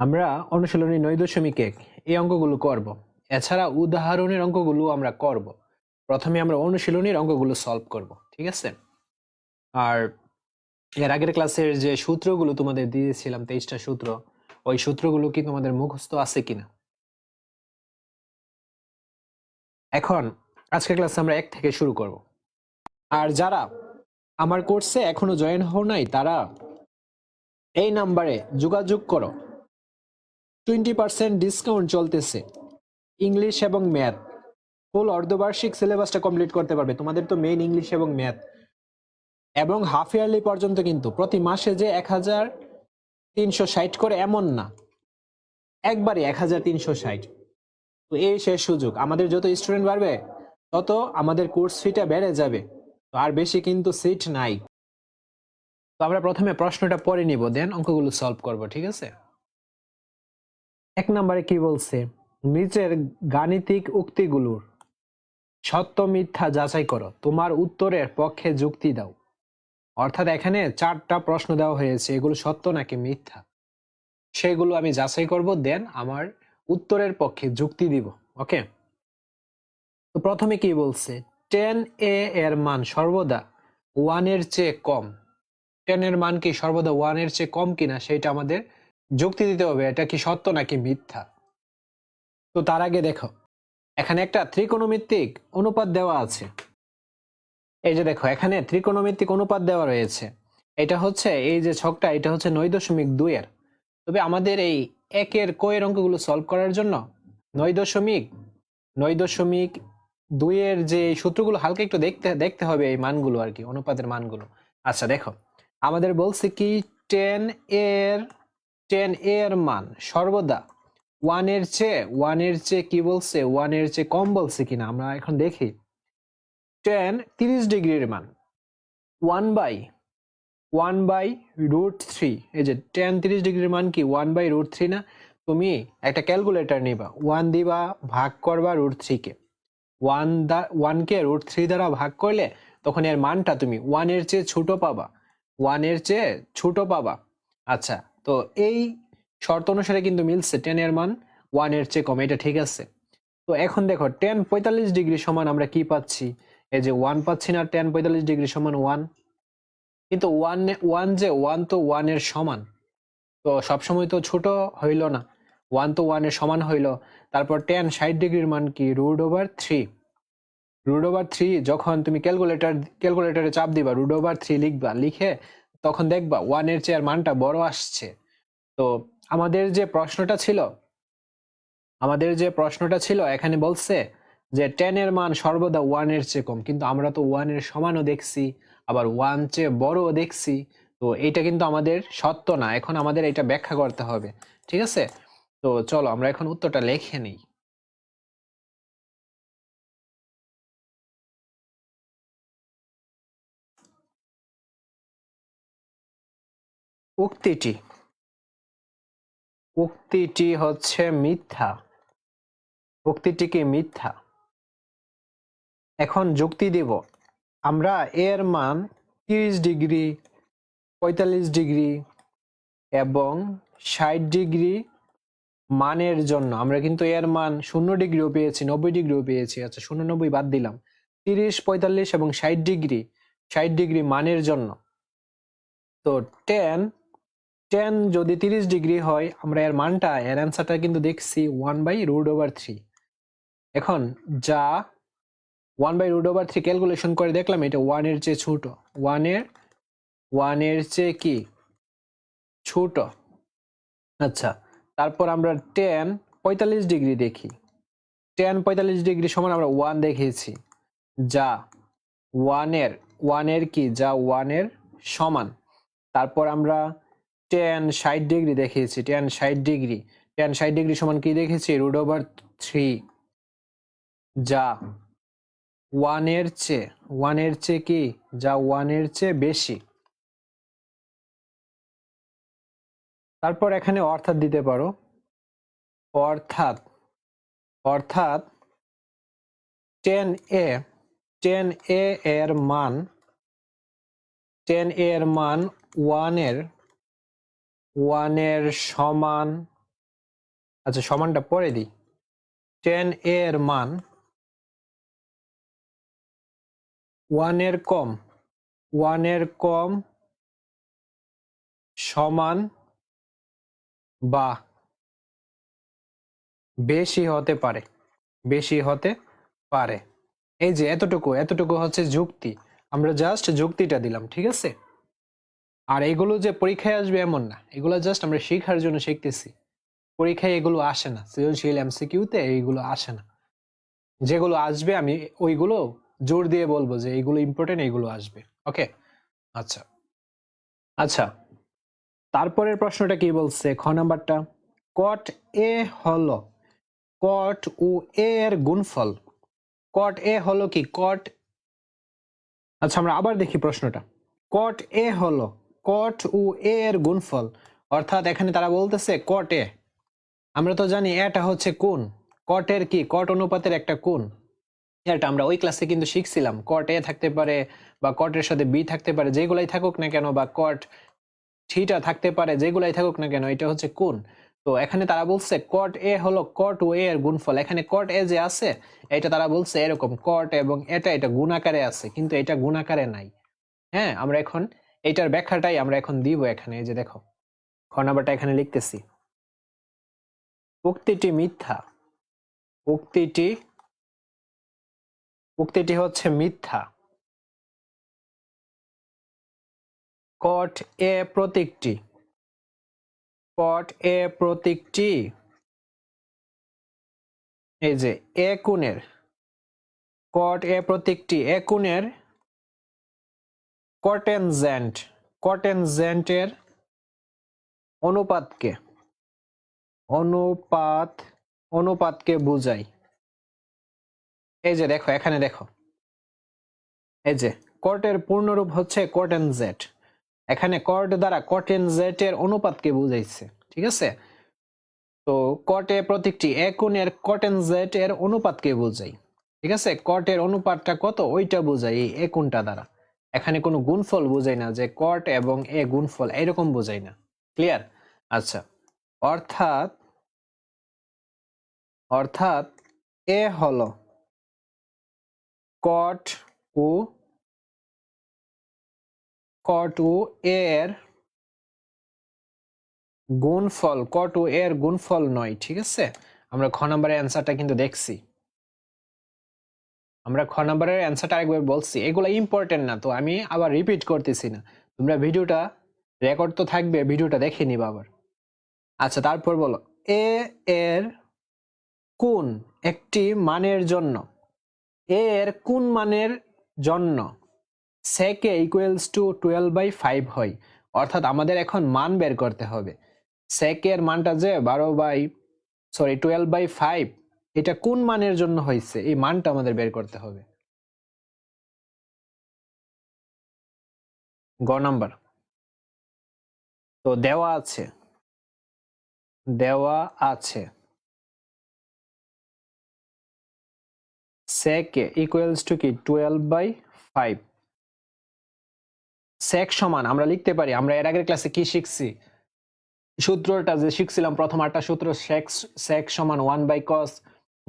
আমরা অনুশীলনী নয় দশমিক এক এই অঙ্কগুলো করব। এছাড়া উদাহরণের অঙ্কগুলো আমরা করব। প্রথমে আমরা অনুশীলনীর অঙ্কগুলো সলভ করব, ঠিক আছে? আর এর আগের ক্লাসের যে সূত্রগুলো তোমাদের দিয়েছিলাম, তেইশটা সূত্র, ওই সূত্রগুলো কি তোমাদের মুখস্থ আছে কিনা? এখন আজকের ক্লাসে আমরা এক থেকে শুরু করব। আর যারা আমার কোর্সে এখনও জয়েন হও নাই, তারা এই নাম্বারে যোগাযোগ করো। টোয়েন্টি পার্সেন্ট ডিসকাউন্ট চলতেছে। ইংলিশ এবং ম্যাথ। ফুল অর্ধবার্ষিক সিলেবাসটা কমপ্লিট করতে পারবে। তোমাদের তো মেইন ইংলিশ এবং ম্যাথ। এবং হাফ ইয়ারলি পর্যন্ত কিন্তু প্রতি মাসে যে এক হাজার তিনশো ষাট করে এমন না। একবারে এক হাজার তিনশো ষাট। তো এই শেষ সুযোগ। আমাদের যত স্টুডেন্ট বাড়বে, তত আমাদের কোর্স ফিটা বেড়ে যাবে। তো আর বেশি কিন্তু সিট নাই। তো আমরা প্রথমে প্রশ্নটা পরে নিব দেন অঙ্কগুলো সলভ করব, ঠিক আছে? নম্বরে কি বলছে? নিচের গাণিতিক উক্তিগুলোর সত্য মিথ্যা যাচাই করো, তোমার উত্তরের পক্ষে যুক্তি দাও। অর্থাৎ এখানে চারটা প্রশ্ন দেওয়া হয়েছে, এগুলো সত্য নাকি মিথ্যা? সেগুলো আমি যাচাই করব, দেন আমার উত্তরের পক্ষে যুক্তি দিব, ওকে? তো প্রথমে কি বলছে? টেন এ এর মান সর্বদা ওয়ানের চেয়ে কম। টেন এর মান কি সর্বদা ওয়ানের চেয়ে কম কিনা, সেটা আমাদের যুক্তি দিতে হবে, এটা কি সত্য নাকি মিথ্যা? তো তার আগে দেখো, এখানে একটা ত্রিকোণমিতিক অনুপাত দেওয়া আছে। এই যে দেখো, এখানে ত্রিকোণমিতিক অনুপাত দেওয়া রয়েছে। এটা হচ্ছে, এই যে ছকটা, এটা হচ্ছে নয় দশমিক দুইয়ের তবে আমাদের এই একের কয়ের অঙ্কগুলো সলভ করার জন্য নয় দশমিক নয় দশমিক দুইয়ের যে সূত্রগুলো, হালকা একটু দেখতে দেখতে হবে এই মানগুলো আর কি, অনুপাতের মানগুলো। আচ্ছা দেখো, আমাদের বলছে কি টেন এর টেন এর মান সর্বদা ওয়ানের চেয়ে ওয়ানের চেয়ে কি বলছে? ওয়ানের চেয়ে কম বলছে কিনা? আমরা এখন দেখি। টেন তিরিশ ডিগ্রির মান। One by one by root three এই যে টেন তিরিশ ডিগ্রির মান কি? ওয়ান বাই রুট থ্রি না? তুমি একটা ক্যালকুলেটর নিবা। ওয়ান দিবা ভাগ করবা রুট থ্রিকে ওয়ান দা ওয়ানকে রুট থ্রি দ্বারা ভাগ করলে তখন এর মানটা তুমি ওয়ানের চেয়ে ছোট পাবা। ওয়ানের চেয়ে ছোট পাবা। আচ্ছা তো এই শর্ত অনুসারে কিন্তু মিলছে টেন এর মান ওয়ানের চেয়ে কম, এটা ঠিক আছে। তো এখন দেখো টেন পঁয়তাল্লিশ ডিগ্রি সমান আমরা কি পাচ্ছি? এই যে ওয়ান পাচ্ছি না টেন পঁয়তাল্লিশ ডিগ্রি সমান ওয়ান কিন্তু ওয়ান ওয়ান যে ওয়ান তো ওয়ানের সমান। তো সবসময় তো ছোট হইল না। ওয়ান তো ওয়ানের সমান হইল। তারপর টেন ষাট ডিগ্রির মান কি? Root over three root over three যখন তুমি ক্যালকুলেটর ক্যালকুলেটরে চাপ দিবা রুট ওভার থ্রি লিখবা, লিখে তখন দেখবা ওয়ানের চেয়ার মানটা বড় আসছে। তো আমাদের যে প্রশ্নটা ছিল, আমাদের যে প্রশ্নটা ছিল, এখানে বলছে যে টেন এর মান সর্বদা ওয়ানের চেয়ে কম, কিন্তু আমরা তো ওয়ানের সমানও দেখছি, আবার ওয়ান চেয়ে বড়ও দেখছি, তো এইটা কিন্তু আমাদের সত্য না, এখন আমাদের এটা ব্যাখ্যা করতে হবে, ঠিক আছে? তো চলো আমরা এখন উত্তরটা লিখে নিই। উক্তিটি। উক্তিটি হচ্ছে মিথ্যা। উক্তিটি কি মিথ্যা? এখন যুক্তি দিব। আমরা এর মান তিরিশ ডিগ্রি, পঁয়তাল্লিশ ডিগ্রি এবং ষাট ডিগ্রি মানের জন্য। আমরা কিন্তু এর মান শূন্য ডিগ্রিও পেয়েছি, নব্বই ডিগ্রিও পেয়েছি। আচ্ছা শূন্য, নব্বই বাদ দিলাম। তিরিশ, পঁয়তাল্লিশ এবং ষাট ডিগ্রি ষাট ডিগ্রি মানের জন্য। তো টেন টেন যদি তিরিশ ডিগ্রি হয়, আমরা এর মানটা, এর অ্যান্সারটা কিন্তু দেখছি one by root over three এখন যা one by root over three calculation করে দেখলাম, এটা ওয়ানের চেয়ে ছোট। ওয়ানের ওয়ানের চেয়ে কি? ছোট। আচ্ছা তারপর আমরা টেন পঁয়তাল্লিশ ডিগ্রি দেখি। টেন পঁয়তাল্লিশ ডিগ্রি সমান আমরা ওয়ান দেখিয়েছি যা ওয়ানের ওয়ানের কি? যা ওয়ানের সমান। তারপর আমরা টেন ষাট ডিগ্রি দেখিয়েছি টেন ষাট ডিগ্রি টেন ষাট ডিগ্রি সমান কি দেখেছি রুট ওভার থ্রি যা ওয়ানের চেয়ে ওয়ানের চেয়ে কি? যা ওয়ানের চেয়ে বেশি। তারপর এখানে অর্থাৎ দিতে পারো, অর্থাৎ অর্থাৎ টেন এ টেন এ এর মান টেন এর মান ওয়ানের ওয়ানের সমান আচ্ছা সমানটা পরে দিই। টেন এর মান ওয়ানের কম ওয়ানের কম সমান বা বেশি হতে পারে, বেশি হতে পারে। এই যে, এতটুকু এতটুকু হচ্ছে যুক্তি। আমরা জাস্ট যুক্তিটা দিলাম, ঠিক আছে? আর এগুলো যে পরীক্ষায় আসবে এমন না। এগুলো জাস্ট আমরা শেখার জন্য শিখতেছি। পরীক্ষায় এগুলো আসে না। সৃজনশীল এমসিকিউতে এইগুলো আসে না। যেগুলো আসবে আমি ওইগুলো জোর দিয়ে বলব যে এইগুলো ইম্পর্টেন্ট এইগুলো আসবে। ওকে আচ্ছা। আচ্ছা। তারপরের প্রশ্নটা কি বলছে? খ নাম্বারটা। কট এ হলো কট ও এ এর গুণফল। কট এ হলো কি? কট আচ্ছা আমরা আবার দেখি প্রশ্নটা। কট এ হলো কট ও এ এর গুণফল। অর্থাৎ এখানে তারা বলতেছে কট এ আমরা তো জানি এটা হচ্ছে কোন কটের কি? কট অনুপাতের একটা কোন এটা আমরা ওই ক্লাসে কিন্তু শিখছিলাম। কট এ থাকতে পারে বা কটের সাথে বি থাকতে পারে, যেগুলাই থাকুক না কেন, বা কট থিটা থাকতে পারে, যেগুলাই থাকুক না কেন, এটা হচ্ছে কোন তো এখানে তারা বলছে কট এ হলো কট ও এ এর গুণফল। এখানে কট এ যে আছে, এটা তারা বলছে এরকম। কট এবং এটা এটা গুণ আকারে আছে, কিন্তু এটা গুণ আকারে নাই। হ্যাঁ আমরা এখন এটার ব্যাখ্যাটাই আমরা এখন দিব এখানে যে দেখো, খ নাম্বারটা এখানে লিখতেছি। উক্তিটি মিথ্যা। উক্তিটি উক্তিটি হচ্ছে মিথ্যা। কট এ প্রতীকটি। কট এ প্রতীকটি। এই যে এ কোণের। কট এ প্রতীকটি এ কোণের কটেনজেন্ট, কটেনজেন্টের অনুপাতকে, অনুপাত, অনুপাতকে বুঝাই। এই যে দেখো, এখানে দেখো। এই যে, কটের পূর্ণরূপ হচ্ছে কটেনজেট এখানে কট দ্বারা কটেনজেটের অনুপাতকে বুঝাইছে, ঠিক আছে? তো কটে প্রতীকটি এ কোণের কটেনজেট এর অনুপাতকে বোঝাই, ঠিক আছে? কটের অনুপাতটা কত? ওইটা বোঝাই এই এ কোণটা দ্বারা। এখানে কোনো গুণফল বোঝাই না যে কট এবং এ গুণফল এরকম বোঝাই না। ক্লিয়ার আচ্ছা। অর্থাৎ অর্থাৎ এ হলো কট ও কট ও এর গুণফল কট ও এর গুণফল নয়, ঠিক আছে? আমরা খ নম্বরের অ্যান্সারটা কিন্তু দেখছি। আমরা খ নম্বরের অ্যান্সারটা আরেকবার বলছি। এগুলো ইম্পর্টেন্ট না, তো আমি আবার রিপিট করতেছি না। তোমরা ভিডিওটা রেকর্ড তো থাকবে, ভিডিওটা দেখে নিবা আবার। আচ্ছা তারপর বলো। এ এর কোন একটি মানের জন্য? এ এর কোন মানের জন্য সেকে equals to twelve by five হয়? অর্থাৎ আমাদের এখন মান বের করতে হবে। সেকের মানটা যে বারো by sorry twelve by five এটা কোন মানের জন্য হয়েছে? এই মানটা আমাদের বের করতে হবে। গ নাম্বার। তো দেওয়া আছে। দেওয়া আছে। সেকে ইকুয়ালস টু কি? টুয়েলভ বাই ফাইভ সেক সমান, আমরা লিখতে পারি, আমরা এর আগের ক্লাসে কি শিখছি? সূত্রটা যে শিখছিলাম প্রথম আটটা সূত্র সেক সেক সমান ওয়ান বাই কস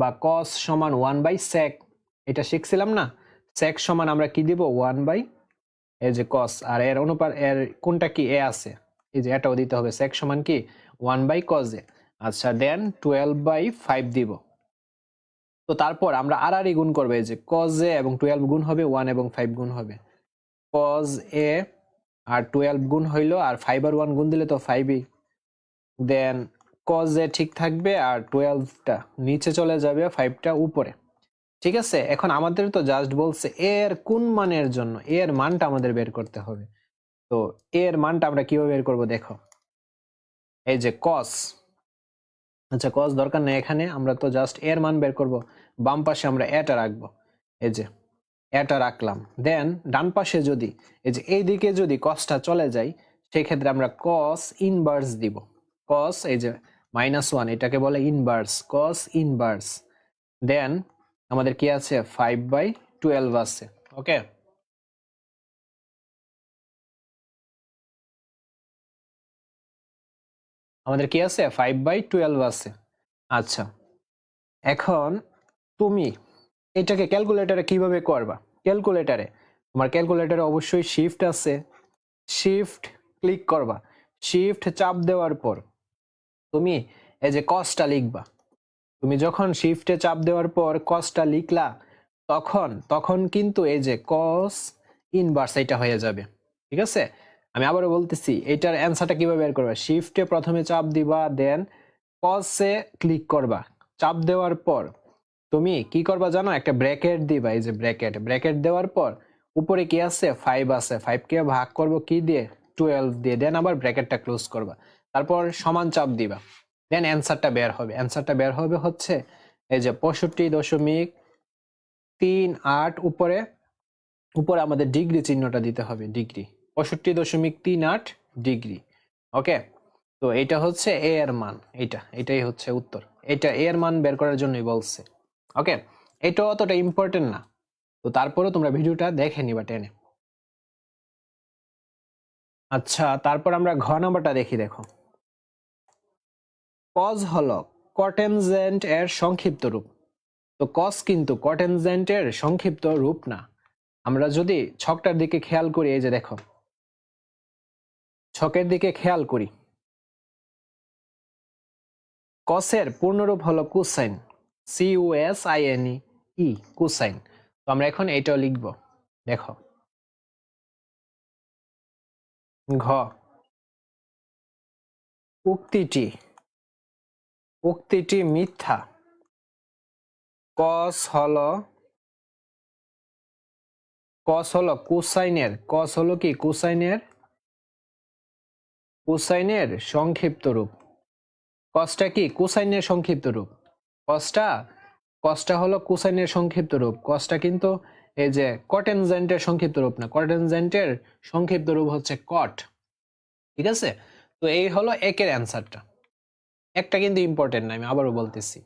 বা কস সমান ওয়ান বাই সেক এটা শিখছিলাম না? সেক সমান আমরা কি দিব? ওয়ান বাই এই যে কস আর এর অনুপাত, এর কোনটা কি? এ আছে। এই যে এটাও দিতে হবে। সেক সমান কি? One by cos A. আচ্ছা দেন টুয়েলভ বাই ফাইভ দিব। তো তারপর আমরা আর আর গুণ করবে। এই যে কজ এ এবং টুয়েলভ গুণ হবে ওয়ান এবং ফাইভ গুণ হবে। কজ এ আর টুয়েলভ গুণ হইল, আর ফাইভ আর ওয়ান গুণ দিলে তো ফাইভই দেন কজ এ ঠিক থাকবে আর টুয়েলভটা নিচে চলে যাবে ফাইভটা উপরে। ঠিক আছে? এখন আমাদের তো জাস্ট বলছে এর কোন মানের জন্য? এর মানটা আমাদের বের করতে হবে। তো এর মানটা আমরা কীভাবে বের করব দেখো? এই যে কস আচ্ছা কস দরকার নেই এখানে, আমরা তো জাস্ট এর মান বের করব। বাম পাশে আমরা এটা রাখব। এই যে এটা রাখলাম। দেন ডান পাশে যদি, এই যে এই দিকে যদি কসটা চলে যায় সেই ক্ষেত্রে আমরা কস ইনভার্স দিব। কস এই যে মাইনাস ওয়ান এটাকে বলে ইনভার্স কস ইনভার্স দেন আমাদের কি আছে? ফাইভ বাই টুয়েলভ আছে ওকে আমাদের কি আছে? ফাইভ বাই টুয়েলভ আছে আচ্ছা। এখন, তুমি এটাকে ক্যালকুলেটরে কীভাবে করবা? ক্যালকুলেটরে তোমার ক্যালকুলেটরে অবশ্যই শিফট আছে শিফট ক্লিক করবা। শিফট চাপ দেওয়ার পর তুমি এই যে কসটা লিখবা। তুমি যখন শিফটে চাপ দেওয়ার পর কসটা লিখলা, তখন তখন কিন্তু এই যে কস ইনভার্স এটা হয়ে যাবে। ঠিক আছে? আমি আবারও বলতেছি এটার অ্যান্সারটা কীভাবে বের করবা? শিফটে প্রথমে চাপ দিবা দেন কসে ক্লিক করবা। চাপ দেওয়ার পর তুমি কি করবা জানো? একটা ব্র্যাকেট দিবা, এই যে ব্র্যাকেট ব্র্যাকেট দেওয়ার পর উপরে কি আছে? ফাইভ আছে। ফাইভ কে ভাগ করব কি দিয়ে? টুয়েলভ দিয়ে। দেন আবার ব্র্যাকেটটা ক্লোজ করবা। তারপর সমান চাপ দিবা। দেন অ্যান্সারটা বের হবে। অ্যান্সারটা বের হবে হচ্ছে এই যে পঁয়ষট্টি দশমিক তিন আট উপরে উপরে আমাদের ডিগ্রি চিহ্নটা দিতে হবে, ডিগ্রি। পঁয়ষট্টি দশমিক তিন আট ডিগ্রি। ওকে তো এটা হচ্ছে এ এর মান। এটা এটাই হচ্ছে উত্তর। এটা এ এর মান বের করার জন্যই বলছে। ওকে এটা অতটা ইম্পর্টেন্ট না। তো তারপরেও তোমরা ভিডিওটা দেখে নিবা টেনে। আচ্ছা তারপর আমরা ঘ নাম্বারটা দেখি, দেখো। কজ হলো কটেনজেন্ট এর সংক্ষিপ্ত রূপ। তো কস কিন্তু কটেনজেন্ট এর সংক্ষিপ্ত রূপ না। আমরা যদি ছকটার দিকে খেয়াল করি, এই যে দেখো। ছকের দিকে খেয়াল করি। কসের পূর্ণরূপ হলো cosine. C U S I N E, cosine. তো আমরা এখন এইটাও লিখব। দেখো। ঘ। উক্তিটি উক্তিটি মিথ্যা। কস হলো কস হলো কুসাইনের, কস হলো কি কুসাইনের? কুসাইনের সংক্ষিপ্ত রূপ। কসটা কি কুসাইনের সংক্ষিপ্ত রূপ? কসটা কসটা হলো কুসাইনের সংক্ষিপ্ত রূপ। কসটা কিন্তু এই যে কটেনজেন্টের সংক্ষিপ্ত রূপ না, কটেনজেন্টের সংক্ষিপ্ত রূপ হচ্ছে কট। ঠিক আছে? তো এই হলো একের অ্যান্সারটা একটা কিন্তু ইম্পর্টেন্ট না আমি আবারও বলতেছি।